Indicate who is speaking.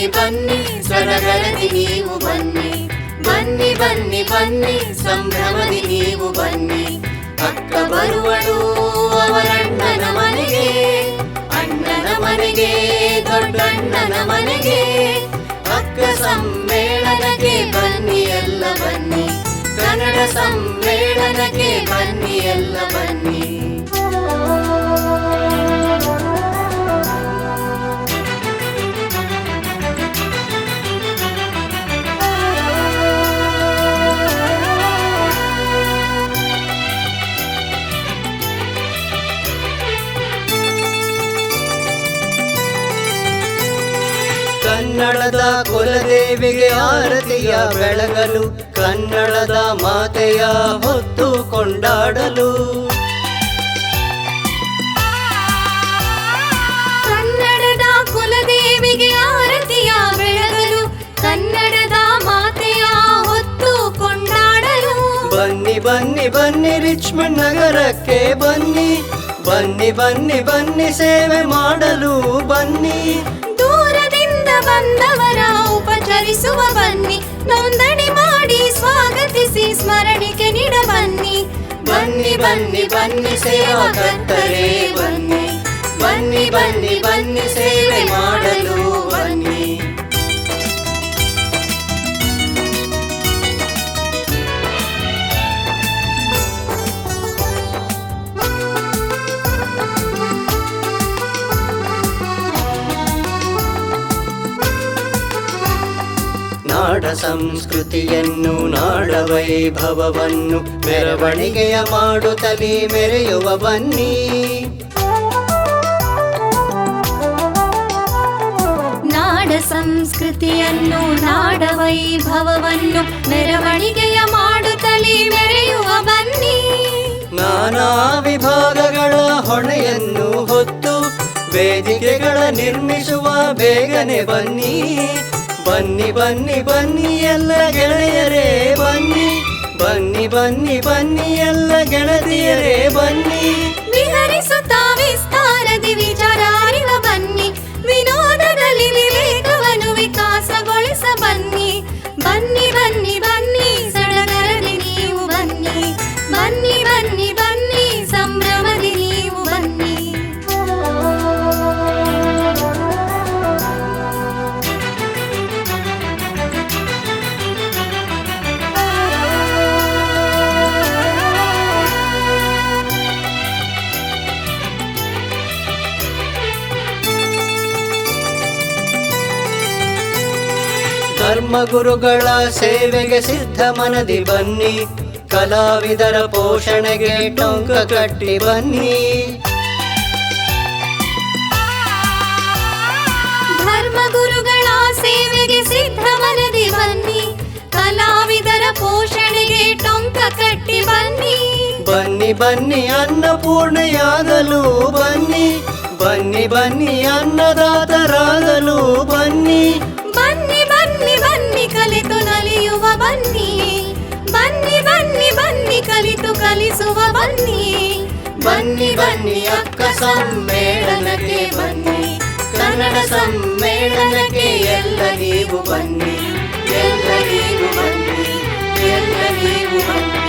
Speaker 1: ಬನ್ನಿ ಬನ್ನಿ ಸಡಗರದಿ ನೀವು ಬನ್ನಿ. ಬನ್ನಿ ಬನ್ನಿ ಬನ್ನಿ, ಸಂಭ್ರಮದಿ ನೀವು ಬನ್ನಿ. ಅಕ್ಕ ಬರುವಳು ಅವರಣ್ಣನ ಮನೆಗೆ, ಅಣ್ಣನ ಮನೆಗೆ, ದೊಡ್ಡಣ್ಣನ ಮನೆಗೆ. ಅಕ್ಕ ಸಮ್ಮೇಳನಕ್ಕೆ ಬನ್ನಿ, ಎಲ್ಲ ಬನ್ನಿ. ಕನ್ನಡ ಸಮ್ಮೇಳನಕ್ಕೆ
Speaker 2: ಕನ್ನಡದ ಕುಲದೇವಿಗೆ ಆರತಿಯ ಬೆಳಗಲು ಕನ್ನಡದ ಮಾತೆಯ ಹೊತ್ತು ಕೊಂಡಾಡಲು.
Speaker 1: ಕನ್ನಡದ ಕುಲದೇವಿಗೆ ಆರತಿಯ ಬೆಳಗಲು ಕನ್ನಡದ ಮಾತೆಯ ಹೊತ್ತು ಕೊಂಡಾಡಲು.
Speaker 2: ಬನ್ನಿ ಬನ್ನಿ ಬನ್ನಿ ರಿಚ್ಮಂಡ್ ನಗರಕ್ಕೆ ಬನ್ನಿ ಬನ್ನಿ ಬನ್ನಿ ಬನ್ನಿ ಸೇವೆ ಮಾಡಲು ಬನ್ನಿ.
Speaker 1: ಬಂದವರ ಉಪಚರಿಸುವ ಬನ್ನಿ. ನೋಂದಣಿ ಮಾಡಿ ಸ್ವಾಗತಿಸಿ, ಸ್ಮರಣಿಕೆ ನೀಡ ಬನ್ನಿ. ಬನ್ನಿ ಬನ್ನಿ ಬನ್ನಿ ಸೇವಕರ್ತರೇ ಬನ್ನಿ. ಬನ್ನಿ ಬನ್ನಿ ಬನ್ನಿ ಸೇವೆ ಮಾಡಲು.
Speaker 2: ನಾಡ ಸಂಸ್ಕೃತಿಯನ್ನು ನಾಡ ವೈಭವವನ್ನು ಮೆರವಣಿಗೆಯ ಮಾಡುತ್ತಲೇ ಮೆರೆಯುವ ಬನ್ನಿ.
Speaker 1: ನಾಡ ಸಂಸ್ಕೃತಿಯನ್ನು ನಾಡ ವೈಭವವನ್ನು ಮೆರವಣಿಗೆಯ ಮಾಡುತ್ತಲೇ ಮೆರೆಯುವ ಬನ್ನಿ.
Speaker 2: ನಾನಾ ವಿಭಾಗಗಳ ಹೊಣೆಯನ್ನು ಹೊತ್ತು ವೇದಿಕೆಗಳ ನಿರ್ಮಿಸುವ ಬೇಗನೆ ಬನ್ನಿ. ಬನ್ನಿ ಬನ್ನಿ ಬನ್ನಿ ಎಲ್ಲ ಗೆಳೆಯರೇ ಬನ್ನಿ. ಬನ್ನಿ ಬನ್ನಿ ಬನ್ನಿ ಎಲ್ಲ ಗೆಳತಿಯರೇ, ಬನ್ನಿ.
Speaker 1: ವಿಹರಿಸುತ್ತಾ ವಿಸ್ತಾರದಿ ವಿಚಾರ ಬನ್ನಿ. ವಿನೋದದಲ್ಲಿ ವಿವೇಕವನ್ನು
Speaker 2: ಧರ್ಮಗುರುಗಳ ಸೇವೆಗೆ ಸಿದ್ಧ ಮನದಿ ಬನ್ನಿ. ಕಲಾವಿದರ ಪೋಷಣೆಗೆ ಟೊಂಕ ಕಟ್ಟಿ ಬನ್ನಿ.
Speaker 1: ಧರ್ಮಗುರುಗಳ ಸೇವೆಗೆ ಸಿದ್ಧ ಮನದಿ ಬನ್ನಿ. ಕಲಾವಿದರ ಪೋಷಣೆಗೆ ಟೊಂಕ ಕಟ್ಟಿ ಬನ್ನಿ.
Speaker 2: ಬನ್ನಿ ಬನ್ನಿ ಅನ್ನಪೂರ್ಣೆಯಾಗಲು ಬನ್ನಿ. ಬನ್ನಿ ಬನ್ನಿ ಅನ್ನದಾತರಾಗಲು
Speaker 1: ಬನ್ನಿ. ಕಲಿತು ನಲಿಯುವ ಬನ್ನಿ ಬನ್ನಿ ಬನ್ನಿ ಬನ್ನಿ ಕಲಿತು ಕಲಿಸುವ ಬನ್ನಿ ಬನ್ನಿ ಬನ್ನಿ ಅಕ್ಕ ಸಮ್ಮೇಳನಕ್ಕೆ ಬನ್ನಿ ಕನ್ನಡ ಸಮ್ಮೇಳನಕ್ಕೆ ಎಲ್ಲ ನೀವು ಬನ್ನಿ ಎಲ್ಲ ನೀವು ಬನ್ನಿ ಎಲ್ಲ ನೀವು ಬನ್ನಿ